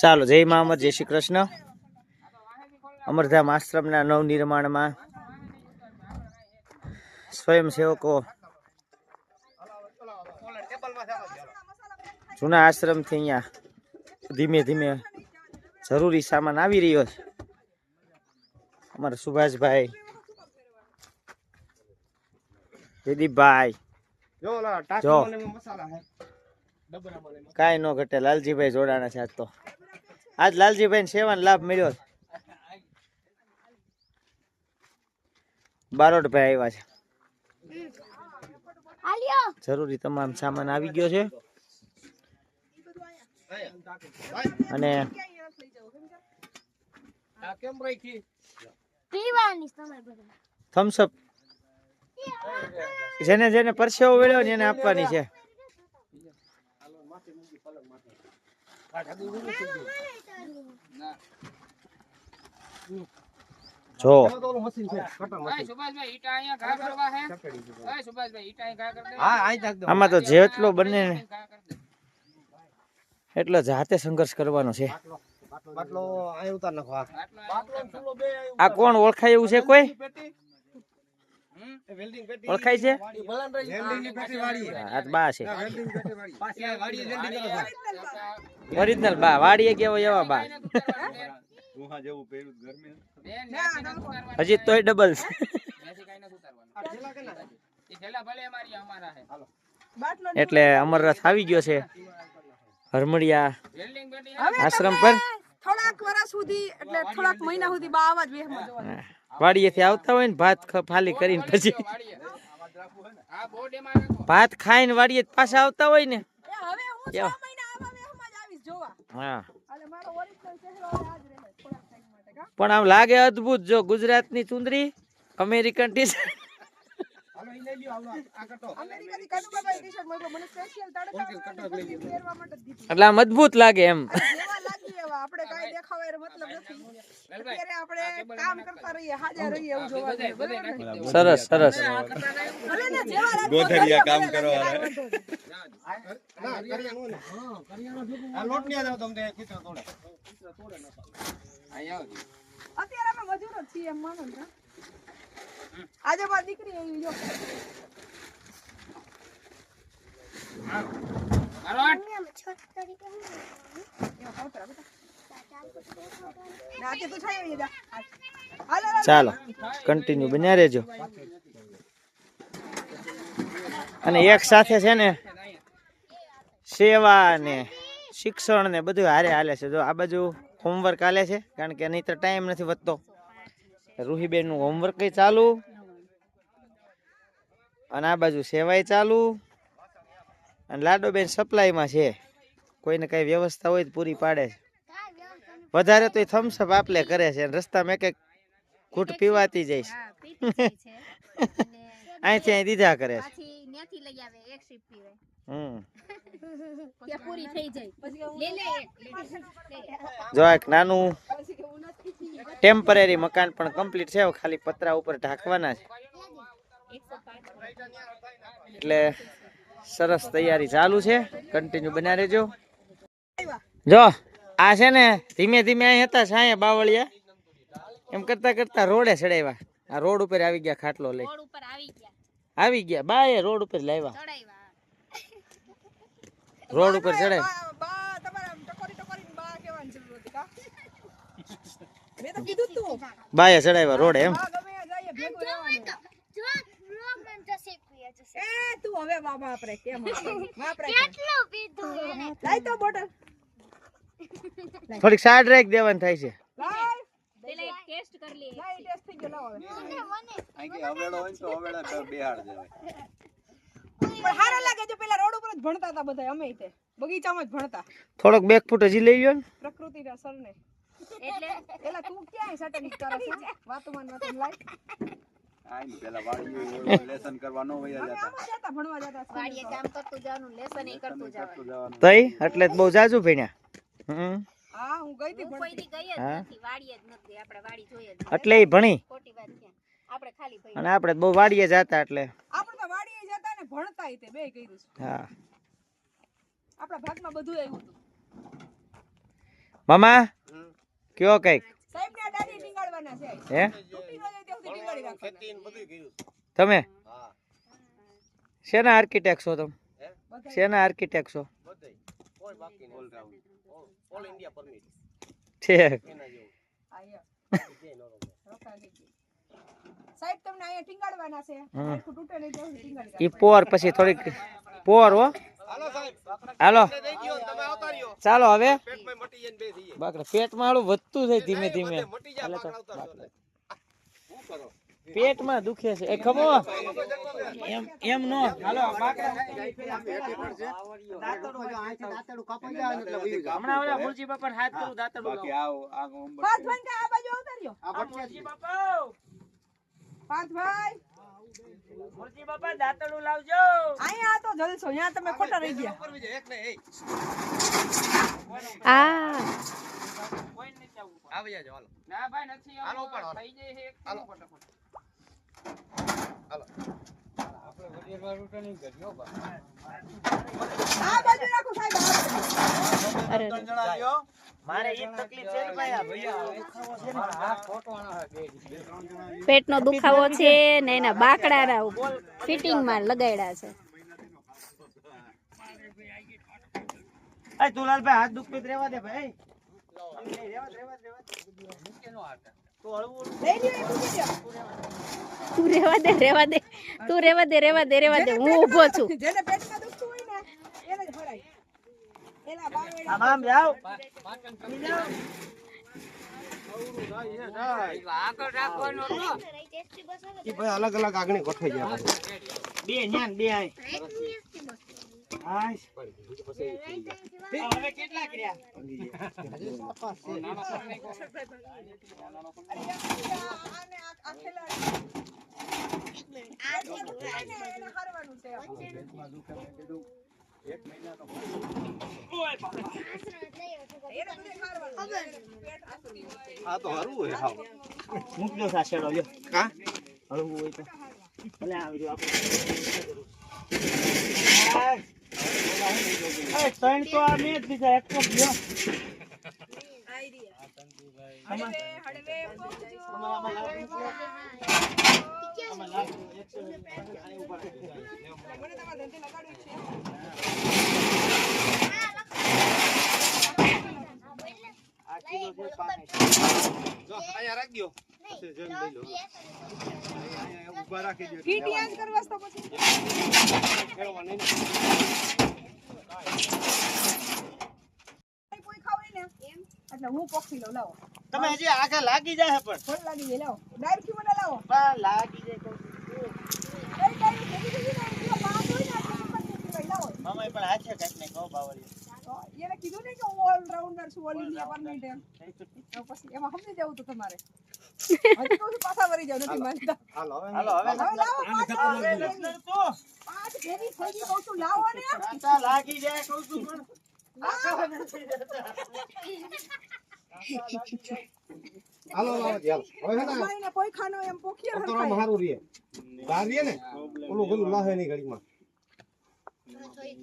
ચાલો જય મા અમર જય શ્રી કૃષ્ણ. અમરધામ આશ્રમના નવનિર્માણમાં સ્વયંસેવકો જૂના આશ્રમથી અહીંયા ધીમે ધીમે જરૂરી સામાન આવી રહ્યો છે. અમારા સુભાષભાઈ જયદીપભાઈ જો કાંઈ ન ઘટે લાલજીભાઈ જોડાણા છે આજ તો. આજ લાલજીભાઈ સેવાનો લાભ મળ્યો બારોટભાઈ આવ્યા છે. જરૂરી તમામ સામાન આવી ગયો છે. અને થમ્સઅપ જેને જેને પરસેવો વેળ્યો ને એને આપવાની છે. જો. આમાં તો જેટલો બને એટલો જાતે સંઘર્ષ કરવાનો છે. આ કોણ ઓળખાય એવું છે કોઈ? ઓળખાય છે? બા છો. ઓરિજિનલ બા વાડીએ કેવો એવા બા. હજી તોય ડબલ છે. ન્યાથી કાંઈ નથી ઉતારવાનું. આ ઠેલા કે ના? એ ઠેલા ભલે અમારી અમારા હે. એટલે અમરરથ આવી ગયો છે. હરમડિયા આશ્રમ પર. થોડાક વર્ષ સુધી એટલે થોડાક મહિના સુધી બા આવા જ વેહમાં વાડીએથી આવતા હોય ને ભાત ફાલી કરીને પછી ભાત ખાઈને વાડીએ પાછા આવતા હોય ને. હું પણ આમ લાગે અદભુત જો ગુજરાતની ચુંદરી અમેરિકન ટી શર્ટ એટલે આમ અદભુત લાગે એમ. આપણે કઈ દેખાવા એનો મતલબ નથી. અત્યારે આપણે કામ કરતા રહીએ હાજર રહીએ એવું જોવા જોઈએ બરાબર સરસ સરસ. ભલે ને જેવા ગોધરિયા કામ આવો અત્યારે અમે મજૂરો જ છીએ એમ માનો ને આજે મારી દીકરી એવી જો હાલો. ચાલો કન્ટિન્યુ બન્યા રહેજો. અને એક સાથે છે ને સેવા ને શિક્ષણ ને બધું હારે હાલે છે. જો આ બાજુ હોમવર્ક હાલે છે, કારણ કે નહીતર ટાઈમ નથી વધતો. રૂહીબેનનું હોમવર્ક ચાલુ. અને આ બાજુ સેવાય ચાલુ. અને લાડોબેન સપ્લાયમાં છે. કોઈને કઈ વ્યવસ્થા હોય તો પૂરી પાડે છે. વધારે તો થમ્સઅપ આપલે કરે છે રસ્તા રસ્તામાં એક એક ઘૂંટ પીવાતી જઈશ અહીંથી અહીં દીધા કરે છે. જો એક નાનું ટેમ્પરરી મકાન પણ કમ્પ્લીટ છે. ખાલી પતરા ઉપર ઢાંકવાના છે. એટલે સરસ તૈયારી ચાલુ છે. કન્ટિન્યુ બન્યા રહેજો. જો. આ છે ને ધીમે ધીમે અહીં હતા સાયા બાવળિયા. એમ કરતા કરતા રોડે ચડાવ્યા. આ રોડ ઉપર આવી ગયા ખાટલો લઈ. આવી ગયા. આવી ગયા. બાએ રોડ ઉપર લાવ્યા. રોડ ઉપર ચડે બા- બા તમારે આમ ટકોરી ટકોરીને બા કહેવાની જરૂર હતી કા? મેં તો કીધું જ તું. બાએ ચડાવ્યા રોડે એમ. તું હવે બા વાપરે કેમ વાપરે? કેટલો પીધું એને? લાઈ તો બોટલ. થોડીક સાઈડ રાખ દેવાની થાય છે. લાઈ પેલા એક ટેસ્ટ કરી લે લાઈ ટેસ્ટ થઈ ગયો લાવો હવે. પણ હારા લાગે જો પેલા રોડ ઉપર જ ભણતા હતા બધા અમે તે. બગીચામાં જ ભણતા. થોડોક બેક ફૂટ હજી લઈ લ્યો ને. પ્રકૃતિના સરને. એટલે એલા તું ક્યાંય સટક કરે છે? વાતુમાન વાતુમ લાઈ લેસન કરવાનો હોય જતા. ભણવા જતા. વાડીએ કામ કરતું જવાનું લેસન એ કરતું જવાનું. તઈ? એટલે બહુ જાજુ ભણ્યા. હા હું ગઈ હતી હું ભણવા ગઈ જ નથી વાડીએ જ નથી આપણે વાડી જોઈએ જ એટલે એ ભણી. ખોટી વાત ક્યાં આપણે ખાલી ભાઈ અને આપણે બહુ વાડીએ જતા એટલે. આપણે તો વાડીએ જતા ને ભણતા તે બે કર્યું હા. આપણા ભાગમાં બધું આવ્યું હતું. મામા કયો કંઈક? સાહેબ ને દાદી છે. હે? તમે? શેના આર્કિટેક્ટ છો તમે? શેના આર્કિટેક્ટ છો? કોઈ બાકી નહીં. All round all India permit. ઠીક. એના જેવું. આ યો. જે નો રમે. રોકા દીધી. સાહેબ તમને અહીંયા ટીંગાડવાના છે? હમ. આખું તૂટે નહીં ત્યાં સુધી ટીંગાડી ઈ રાખવાના. પોર પછી થોડીક પોર હો. હાલો સાહેબ. હાલો. દઈ દ્યો ને તમે આવતા રહ્યો. ચાલો હવે. પેટમાં મટી જાય ને બે થઈએ બાકડા પેટમાં હાલું વધતું જાય ધીમે ધીમે. બધે મટી જાય હાલે તો બાકડા આવતા રહ્યો શું કરો? પેટમાં દુખે છે. એ ખમો. એમ એમ નો. હાલો હમણાં ઓલા મુરજી બાપા હાથ કરું દાંતડું પાંચ ભાઈ કે આ બાજુ આવતા આ મુરજી બાપા પાર્થભાઈ મુરજી બાપા દાતરડું લાવજો. અહીંયા આ તો જલસો અહીંયા તમે ખોટા રહી ગયા. ઉપર બીજે એક ને એક. આ. કોઈ નથી આવવું આવી જાજો હાલો. ના ભાઈ નથી હાલો આવવું. થઈ જાય એક. હાલો. ફટાફટ. આ બાજુ રાખો સાહેબ આ બાજુ. અરે મારે એ તકલીફ છે ને ભાઈ આ ભૈયા દુખાવો છે ને આ ખોટો પેટનો દુખાવો છે ને એના બાકડા ફિટિંગમાં લગાડ્યા છે એ દુલાલભાઈ હાથ દુખતો જ રહેવા દે ભાઈ. તું હળવું તું રેવા દે રેવા દે તું રેવા દે રેવા દે રેવા દે હું ઊભો છું જેને પેટમાં દુખતું હોય ને એને જ ભરાય એના બારવેડા આમ હતો. ઈ ભાઈ અલગ અલગ આગળ ગોઠવાઈ જાય બે ન્યાન બે આય આય હવે કેટલા કર્યા આને આ- આ ખેલાડી. એને હારવાનું છે એને બધે હારવાનું છે. પેટ આખું દિવસ. આ તો હરવું હોય હાવ મૂકજો સાસેડો લ્યો કા હળવું હોય તો ભલે આવી રહ્યો આપણે ત્રણ તો આ મેં જ દીધા એક તો લ્યો આઈ હળવે, હળવે જો અહીંયા રાખ પછી લઈ લો અહીંયા રાખી ફીટ યાદ કરવા તો પછી ખેડવા નહીં કોઈ ખાવે ને એટલે હું પોખી લઉં લાવો તમે હજી આગળ લાગી જાય પણ. ફળ લાગી જાય લાવો. ડાયરેક્ટ મને લાવો. બા લાગી જાય કહું છું. એ ડાયરેક્ટ ભેગી ભેગી ને એટલો પાંચ હોય ને એટલે ઉપર મૂકી ભાઈ લાવો આ છે કંઈક ને કહો બાવળીઓ. એને કીધું ને કે ઓલરાઉન્ડર છું ઓલ ઇન્ડિયા પરમિટ એમ તો પછી એમાં સમજી જવું તો તમારે. હજી કહું છું પાછા વળી જાવ નથી માનતા હાલો હવે હાલો હવે હવે લાવો પાંચ હવે તો પાંચ ઘેરી થઈ ગઈ કહું છું લાવો ને. કાંટા લાગી જાય કહું છું પણ. હાલો હાલો હાલો. હવે હે ને કોઈ ખાનો એમ પોખીએ અંતરમાં મારું રીએ બહાર રીએ ને ઓલું બધું લાહે નહીં ઘડીમાં 你可以